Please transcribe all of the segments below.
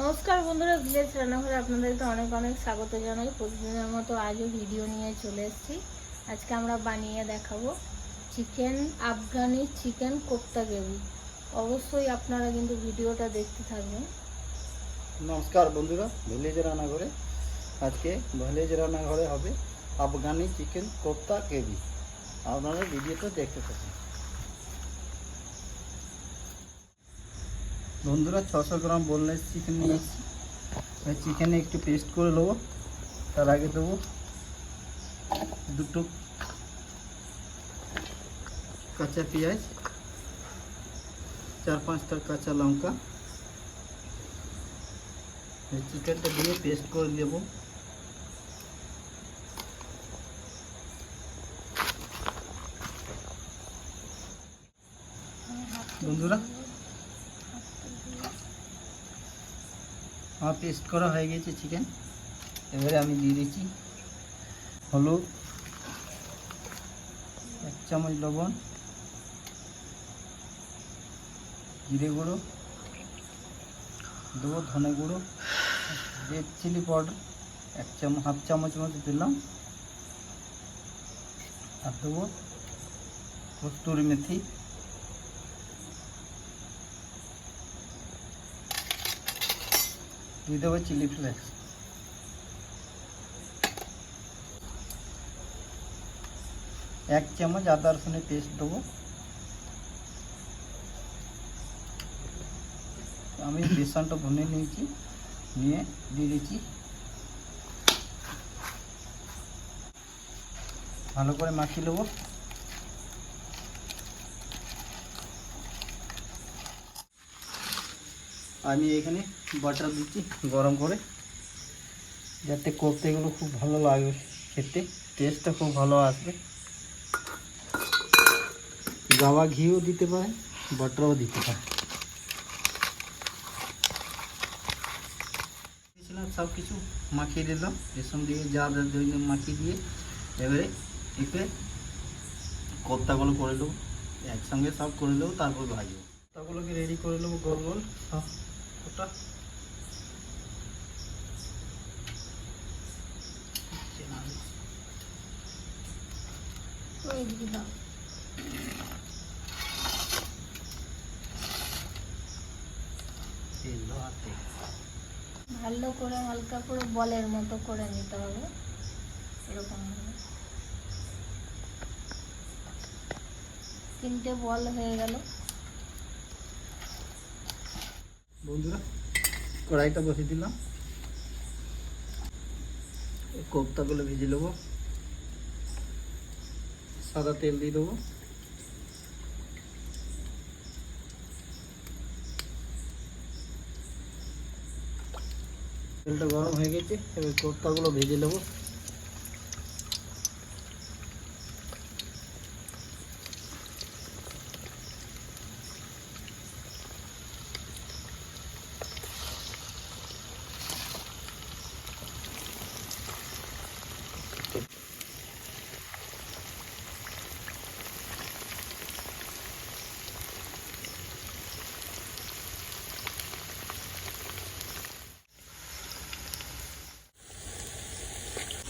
নমস্কার বন্ধুরা ভিলেজ রান্নাঘরে আপনাদেরকে অনেক অনেক স্বাগত জানাই। প্রতিদিনের মতো আজও ভিডিও নিয়ে চলে এসেছি। আজকে আমরা বানিয়ে দেখাবো chicken Afghani chicken kofta gravy. অবশ্যই আপনারা কিন্তু ভিডিওটা দেখতে থাকবেন। নমস্কার বন্ধুরা ভিলেজ রান্নাঘরে। আজকে ভিলেজ রান্নাঘরে হবে আফগানি চিকেন কোপ্তা কেবি আপনারা ভিডিওটা দেখতে থাকুন। বন্ধুরা ছশো গ্রাম বোনলেস চিকেন নিয়ে এসেছি চিকেনে একটু পেস্ট করে নেব তার আগে দেবো দুটো কাঁচা পেঁয়াজ চার পাঁচটা কাঁচা লঙ্কা এই চিকেনটা দিয়ে পেস্ট করে দেবো বন্ধুরা আমার পেস্ট করা হয়ে গেছে চিকেন এবারে আমি দিয়ে দিচ্ছি হলুদ, এক চামচ লবণ, জিরে গুঁড়ো, দেবো ধনে গুঁড়ো রেড চিলি পাউডার এক চামচ হাফ চামচ মতো দিলাম। আর দেবো কস্তুরি মেথি। দিয়ে দেবো চিলি ফ্লেক্স। এক চামচ আদা রসুনের পেস্ট দেবো। আমি বেসনটা ভুনে নিয়েছি, নিয়ে দিয়ে দিচ্ছি। ভালো করে মাখিয়ে নেব। আমি এখানে বাটার দিচ্ছি, গরম করে। যাতে কোপ্তেগুলো খুব ভালো লাগবে খেতে, টেস্টটা খুব ভালো আসবে। গাওয়া ঘিও দিতে পারে বাটারও দিতে পারে সব কিছু মাখিয়ে দিলাম। রেশন দিয়ে, যা জন্য মাখিয়ে দিয়ে, এবারে এতে কোপ্তাগুলো করে দেবো। একসঙ্গে সব করে দেবো, তারপর ভাজবো। কোপ্তাগুলোকে রেডি করে নেব গোল গোল, সব। ভালো করে হালকা করে বলের মতো করে নিতে হবে। এরকম তিনটে বল হয়ে গেল। বন্ধুরা, কড়াইটা বসিয়ে দিলাম। কোপ্তাগুলো ভেজে নেব। সাদা তেল দিয়ে দেবো। তেলটা গরম হয়ে গেছে, এবার কোপ্তাগুলো ভেজে নেব।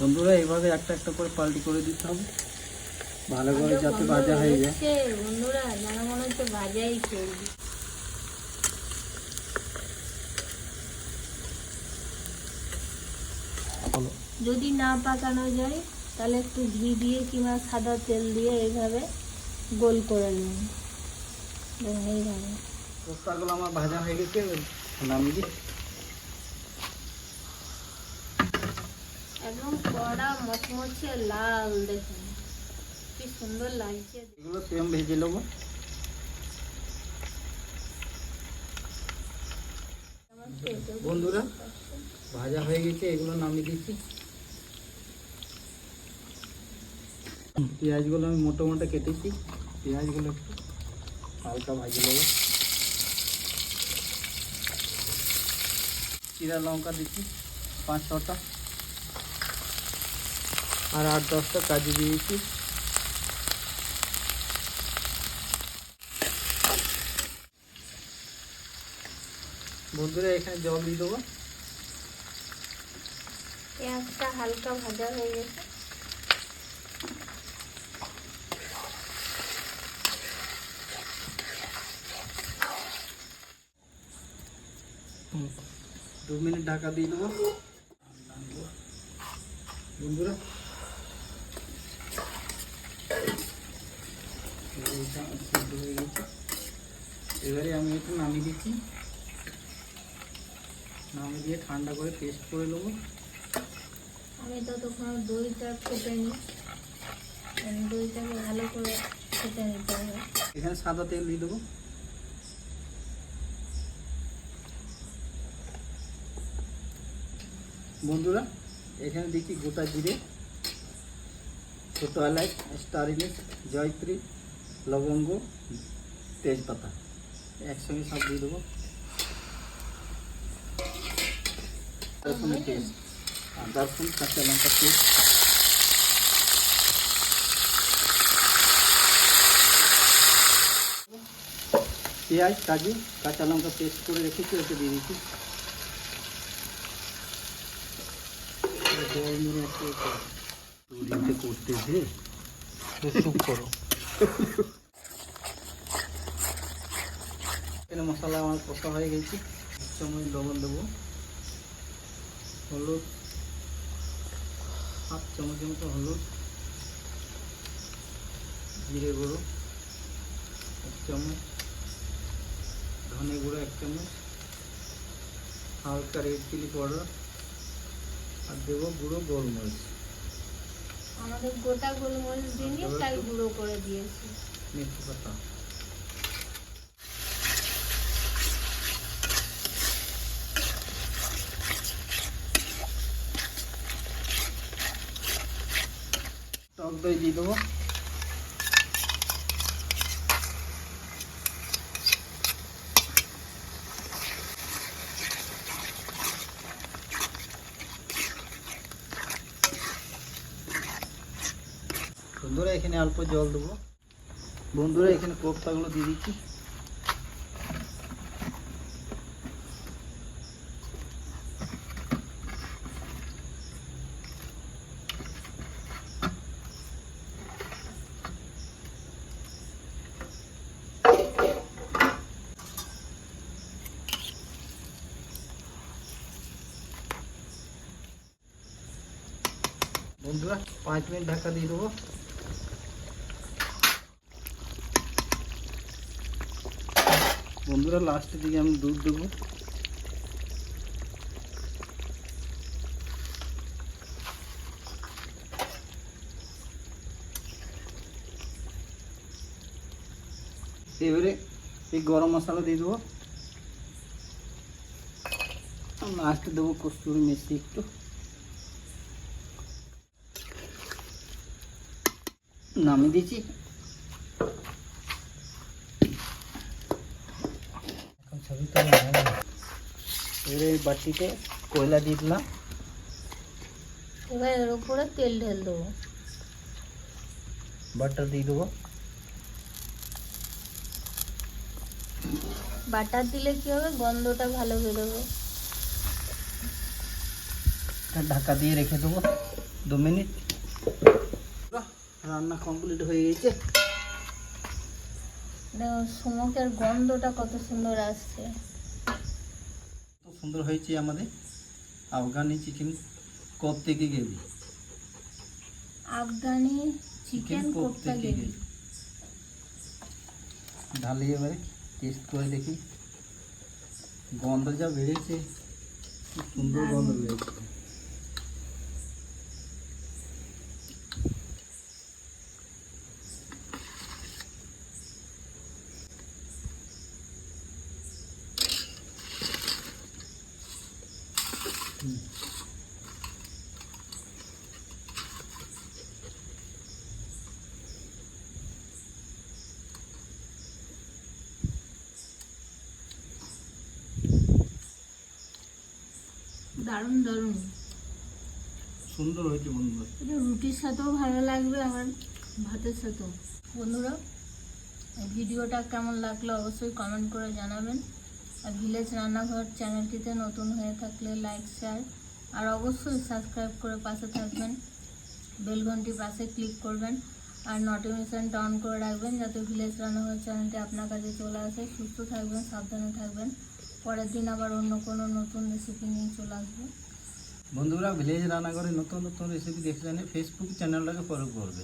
বন্ধুরা এইভাবে একটা একটা করে পাল্টি করে দিতে হবে। ভালো করে যাতে ভাজা হয়ে যায়। বন্ধুরা যেন মনে হচ্ছে ভাজাই চলবে যদি না পাকানো যায় তাহলে একটু ঘি দিয়ে কিংবা সাদা তেল দিয়ে এইভাবে গোল করে নিন। এইভাবে। আমার ভাজা হয়ে গেছে নামিয়ে দিই। একদম কড়া, মচমচে লাল, দেখুন। কি সুন্দর লাগছে এগুলো সেম ভেজে নেব। বন্ধুরা, ভাজা হয়ে গেছে, এগুলো নামিয়ে দিচ্ছি। পেঁয়াজগুলো আমি মোটো মোটো কেটেছি। পেঁয়াজগুলো একটু হালকা ভাজে নেব। চিরা লঙ্কা দিচ্ছি, পাঁচ ছটা। আর আট দশটা কাজু দিয়েছি। বন্ধুরা এখানে জল দিয়ে দেবো। পেঁয়াজটা হালকা ভাজা হয়ে গেছে। দু মিনিট ঢাকা দিয়ে দেবো। বন্ধুরা এইটা সিদ্ধ হয়ে গেছে এবারে আমি একটু নামিয়ে দিয়ে ঠান্ডা করে পেস্ট করে নেব। আমি ততক্ষণ দইটা ফুটে নিই। মানে দইটাকে ভালো করে ফুটে নিতে হবে। এখানে সাদা তেল দিয়ে দেবো। বন্ধুরা এখানে দেখি গোটা জিরে ছোটো এলাচ স্টার ইলিশ জয়ত্রী লবঙ্গ তেজপাতা। একসঙ্গে সব দিয়ে দেবো। রসুনের পেস্ট আদা রসুন কাঁচা লঙ্কা পেস্ট পেঁয়াজ কাজু কাঁচা লঙ্কা পেস্ট করে রেখেছি ওকে দিয়ে দিচ্ছি। করতেছে চুপ করো। এখানে মশলা আমার কষা হয়ে গেছে। চামচ লবণ দেবো। হলুদ হাফ চামচের মতো হলুদ জিরে গুঁড়ো এক চামচ ধনে গুঁড়ো এক চামচ হালকা রেড চিলি পাউডার আর দেবো গুঁড়ো গোলমরিচ। আমাদের গোটা গোলমরিচ দিয়ে তাই গুঁড়ো করে দিয়েছি। মিষ্টি পাতা। দই দিয়ে দেবো। বন্ধুরা এখানে অল্প জল দেবো। বন্ধুরা এখানে কোপ্তাগুলো দিয়ে দিচ্ছি। বন্ধুরা, পাঁচ মিনিট ঢাকা দিয়ে দেবো। বন্ধুরা লাস্টের দিকে আমি দুধ দেবো। এবারে এই গরম মশলা দিয়ে দেবো। লাস্টে দেবো কস্তুরি মেথি একটু। নামিয়ে দিয়েছি। ছবি এবারে বাটিতে কয়লা দিয়ে দিলাম। এবার এর উপরে তেল ঢেল দেবো। বাটার দিয়ে দেবো। বাটার দিলে কি হবে? গন্ধটা ভালো বেরোবে ঢাকা দিয়ে রেখে দেবো। দু মিনিট। রান্না কমপ্লিট হয়ে গেছে। সমকের গন্ধটা কত সুন্দর আসছে। কত সুন্দর হয়েছে আমাদের আফগানি চিকেন কপ থেকে গেবি আফগানি চিকেন কোপ্তা গ্রেভি। ঢালিয়ে এবারে টেস্ট করে দেখি। গন্ধ যা বেড়েছে সুন্দর গন্ধ বেড়েছে। দারুণ দারুণ। সুন্দর হয়েছে বন্ধুরা। এটা রুটির সাথেও ভালো লাগবে আমার ভাতের সাথেও। বন্ধুরা ভিডিওটা কেমন লাগল অবশ্যই কমেন্ট করে জানাবেন। আর ভিলেজ রান্নাঘর চ্যানেলটিতে নতুন হয়ে থাকলে লাইক শেয়ার আর অবশ্যই সাবস্ক্রাইব করে পাশে থাকবেন। বেলঘন্টি পাশে ক্লিক করবেন আর নোটিফিকেশানটা অন করে রাখবেন যাতে ভিলেজ রান্নাঘর চ্যানেলটি আপনার কাছে চলে আসে। সুস্থ থাকবেন সাবধানে থাকবেন। পরের দিন আবার অন্য কোনো নতুন রেসিপি নিয়ে চলে আসব। বন্ধুরা ভিলেজ রান্নাঘরে নতুন নতুন রেসিপি দেখতে জানে ফেসবুক চ্যানেলটাকে ফলো করবে।